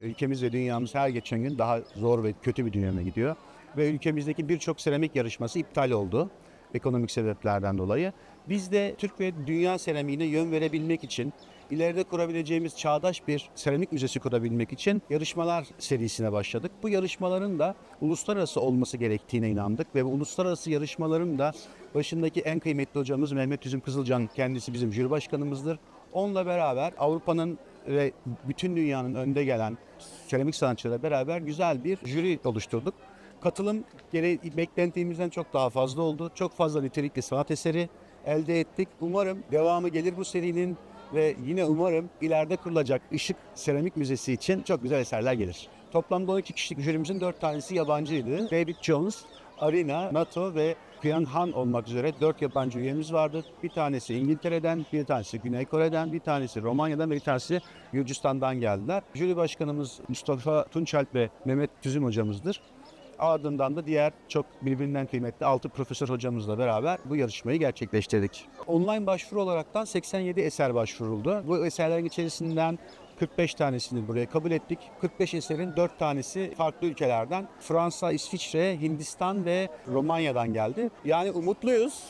Ülkemiz ve dünyamız her geçen gün daha zor ve kötü bir döneme gidiyor. Ve ülkemizdeki birçok seramik yarışması iptal oldu ekonomik sebeplerden dolayı. Biz de Türk ve dünya seramiğine yön verebilmek için ileride kurabileceğimiz çağdaş bir seramik müzesi kurabilmek için yarışmalar serisine başladık. Bu yarışmaların da uluslararası olması gerektiğine inandık ve bu uluslararası yarışmaların da başındaki en kıymetli hocamız Mehmet Üzüm Kızılcan kendisi bizim jüri başkanımızdır. Onunla beraber Avrupa'nın ve bütün dünyanın önde gelen seramik sanatçılarıyla beraber güzel bir jüri oluşturduk. Katılım gere beklentimizden çok daha fazla oldu. Çok fazla nitelikli sanat eseri elde ettik. Umarım devamı gelir bu serinin ve yine umarım ileride kurulacak Işık Seramik Müzesi için çok güzel eserler gelir. Toplamda 12 kişilik jürimizin 4 tanesi yabancıydı. David Jones, Arina, Nato ve Han olmak üzere 4 yabancı üyemiz vardı. Bir tanesi İngiltere'den, bir tanesi Güney Kore'den, bir tanesi Romanya'dan bir tanesi Gürcistan'dan geldiler. Jüri başkanımız Mustafa Tunçalp ve Mehmet Tüzüm hocamızdır. Ardından da diğer çok birbirinden kıymetli 6 profesör hocamızla beraber bu yarışmayı gerçekleştirdik. Online başvuru olaraktan 87 eser başvuruldu. Bu eserlerin içerisinden 45 tanesini buraya kabul ettik. 45 eserin 4 tanesi farklı ülkelerden. Fransa, İsviçre, Hindistan ve Romanya'dan geldi. Yani umutluyuz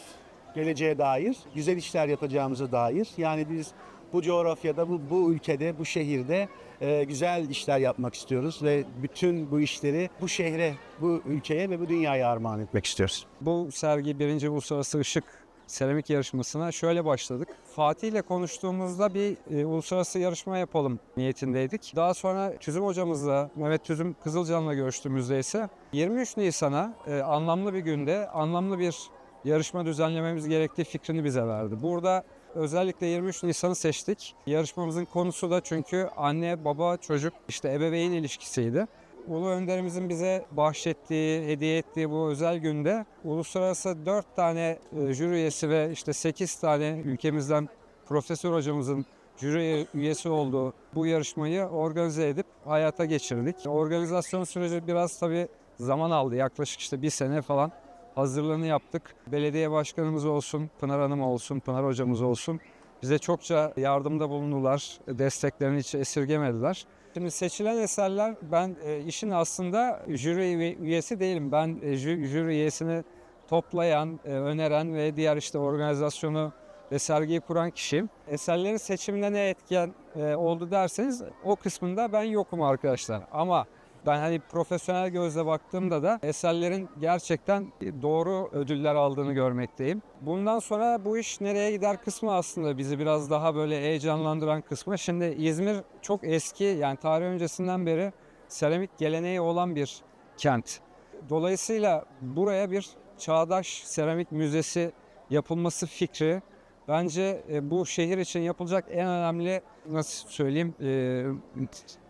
geleceğe dair, güzel işler yapacağımıza dair. Yani biz bu coğrafyada, bu, bu ülkede, bu şehirde e, güzel işler yapmak istiyoruz ve bütün bu işleri bu şehre, bu ülkeye ve bu dünyaya armağan etmek istiyoruz. Bu sergi birinci Uluslararası Işık Seramik Yarışması'na şöyle başladık. Fatih ile konuştuğumuzda bir e, uluslararası yarışma yapalım niyetindeydik. Daha sonra Tüzüm hocamızla, Mehmet Tüzüm Kızılcan'la görüştüğümüzde ise 23 Nisan'a e, anlamlı bir günde anlamlı bir yarışma düzenlememiz gerektiği fikrini bize verdi. Burada özellikle 23 Nisan'ı seçtik. Yarışmamızın konusu da çünkü anne, baba, çocuk işte ebeveyn ilişkisiydi. Ulu Önderimizin bize bahşettiği, hediye ettiği bu özel günde uluslararası 4 tane e, jüri üyesi ve işte 8 tane ülkemizden profesör hocamızın jüri üyesi olduğu bu yarışmayı organize edip hayata geçirdik. Organizasyon süreci biraz tabii zaman aldı. Yaklaşık işte bir sene falan hazırlığını yaptık. Belediye başkanımız olsun, Pınar Hanım olsun, Pınar hocamız olsun. Bize çokça yardımda bulundular. Desteklerini hiç esirgemediler. Şimdi seçilen eserler ben e, işin aslında jüri üye- üyesi değilim. Ben e, jü- jüri üyesini toplayan, e, öneren ve diğer işte organizasyonu ve sergiyi kuran kişiyim. Eserlerin seçimine ne etken e, oldu derseniz o kısmında ben yokum arkadaşlar. Ama ben hani profesyonel gözle baktığımda da eserlerin gerçekten doğru ödüller aldığını görmekteyim. Bundan sonra bu iş nereye gider kısmı aslında bizi biraz daha böyle heyecanlandıran kısmı. Şimdi İzmir çok eski yani tarih öncesinden beri seramik geleneği olan bir kent. Dolayısıyla buraya bir çağdaş seramik müzesi yapılması fikri bence e, bu şehir için yapılacak en önemli nasıl söyleyeyim e,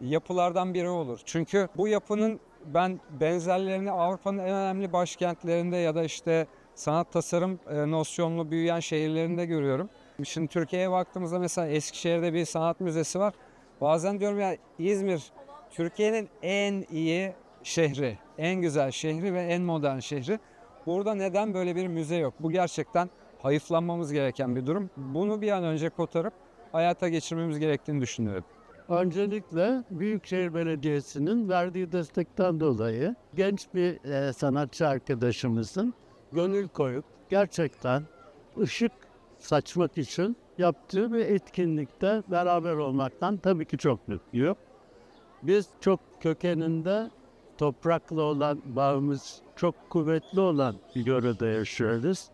yapılardan biri olur. Çünkü bu yapının ben benzerlerini Avrupa'nın en önemli başkentlerinde ya da işte sanat tasarım e, nosyonlu büyüyen şehirlerinde görüyorum. Şimdi Türkiye'ye baktığımızda mesela Eskişehir'de bir sanat müzesi var. Bazen diyorum ya İzmir Türkiye'nin en iyi şehri, en güzel şehri ve en modern şehri. Burada neden böyle bir müze yok? Bu gerçekten hayıflanmamız gereken bir durum. Bunu bir an önce kotarıp hayata geçirmemiz gerektiğini düşünüyorum. Öncelikle Büyükşehir Belediyesi'nin verdiği destekten dolayı genç bir e, sanatçı arkadaşımızın gönül koyup gerçekten ışık saçmak için yaptığı bir etkinlikte beraber olmaktan tabii ki çok mutluyum. Biz çok kökeninde toprakla olan bağımız çok kuvvetli olan bir yörede yaşıyoruz.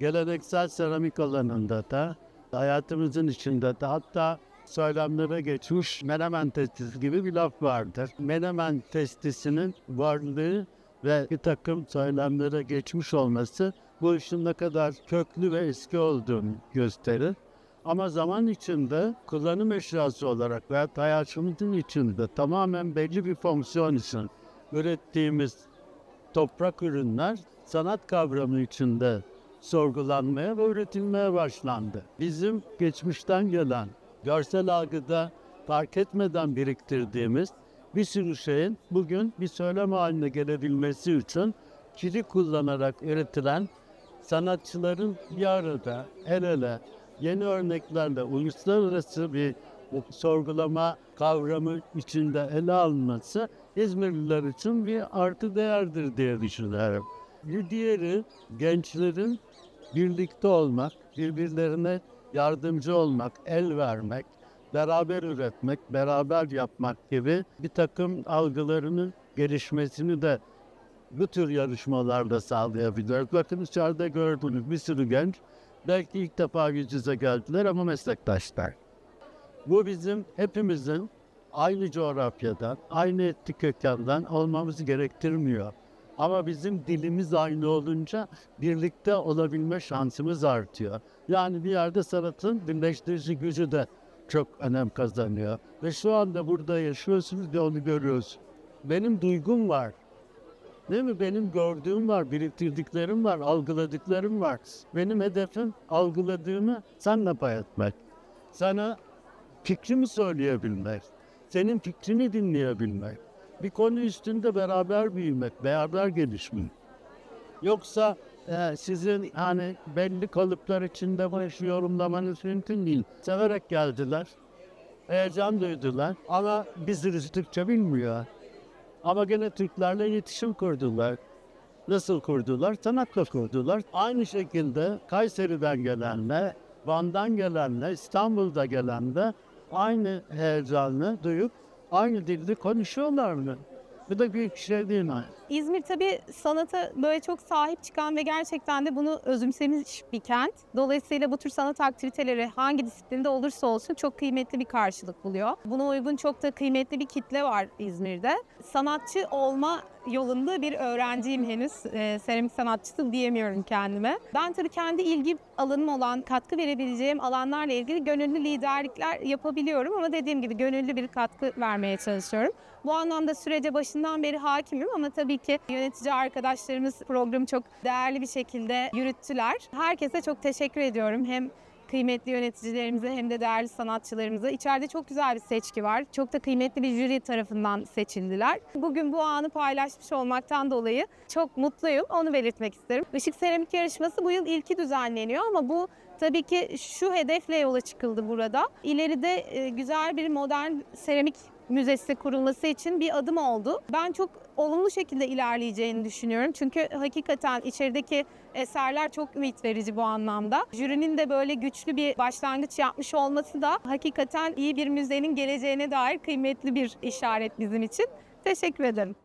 Geleneksel seramik alanında da hayatımızın içinde de hatta söylemlere geçmiş menemen testisi gibi bir laf vardır. Menemen testisinin varlığı ve bir takım söylemlere geçmiş olması bu işin ne kadar köklü ve eski olduğunu gösterir. Ama zaman içinde kullanım eşyası olarak veya hayatımızın içinde tamamen belli bir fonksiyon için ürettiğimiz toprak ürünler sanat kavramı içinde sorgulanmaya ve üretilmeye başlandı. Bizim geçmişten gelen görsel algıda fark etmeden biriktirdiğimiz bir sürü şeyin bugün bir söylem haline gelebilmesi için kiri kullanarak üretilen sanatçıların bir arada el ele yeni örneklerle uluslararası bir sorgulama kavramı içinde ele alınması İzmirliler için bir artı değerdir diye düşünüyorum. Bir diğeri gençlerin birlikte olmak, birbirlerine yardımcı olmak, el vermek, beraber üretmek, beraber yapmak gibi bir takım algılarının gelişmesini de bu tür yarışmalarda sağlayabilir. Bakın içeride gördüğünüz bir sürü genç belki ilk defa yüz yüze geldiler ama meslektaşlar. Bu bizim hepimizin aynı coğrafyadan, aynı etnik kökenden olmamızı gerektirmiyor. Ama bizim dilimiz aynı olunca birlikte olabilme şansımız artıyor. Yani bir yerde sanatın birleştirici gücü de çok önem kazanıyor. Ve şu anda burada yaşıyorsunuz ve onu görüyorsunuz. Benim duygum var. Değil mi? Benim gördüğüm var, biriktirdiklerim var, algıladıklarım var. Benim hedefim algıladığımı senle paylaşmak. Sana fikrimi söyleyebilmek. Senin fikrini dinleyebilmek. Bir konu üstünde beraber büyümek, beraber gelişmek. Yoksa e, sizin hani belli kalıplar içinde bu işi yorumlamanız mümkün değil. Severek geldiler, heyecan duydular ama biz Türkçe bilmiyor. Ama gene Türklerle iletişim kurdular. Nasıl kurdular? Sanatla kurdular. Aynı şekilde Kayseri'den gelenle, Van'dan gelenle, İstanbul'da gelenle aynı heyecanı duyup aynı dilde konuşuyorlar mı? Bu da büyük bir şey değil mi? İzmir tabii sanata böyle çok sahip çıkan ve gerçekten de bunu özümsemiş bir kent. Dolayısıyla bu tür sanat aktiviteleri hangi disiplinde olursa olsun çok kıymetli bir karşılık buluyor. Buna uygun çok da kıymetli bir kitle var İzmir'de. Sanatçı olma yolunda bir öğrenciyim henüz. Ee, seramik sanatçısı diyemiyorum kendime. Ben tabii kendi ilgi alanım olan, katkı verebileceğim alanlarla ilgili gönüllü liderlikler yapabiliyorum ama dediğim gibi gönüllü bir katkı vermeye çalışıyorum. Bu anlamda sürece başından beri hakimim ama tabii ki yönetici arkadaşlarımız programı çok değerli bir şekilde yürüttüler. Herkese çok teşekkür ediyorum. Hem kıymetli yöneticilerimize hem de değerli sanatçılarımıza. İçeride çok güzel bir seçki var. Çok da kıymetli bir jüri tarafından seçildiler. Bugün bu anı paylaşmış olmaktan dolayı çok mutluyum. Onu belirtmek isterim. Işık Seramik Yarışması bu yıl ilki düzenleniyor ama bu tabii ki şu hedefle yola çıkıldı burada. İleride e, güzel bir modern seramik müzesi kurulması için bir adım oldu. Ben çok olumlu şekilde ilerleyeceğini düşünüyorum. Çünkü hakikaten içerideki eserler çok ümit verici bu anlamda. Jürinin de böyle güçlü bir başlangıç yapmış olması da hakikaten iyi bir müzenin geleceğine dair kıymetli bir işaret bizim için. Teşekkür ederim.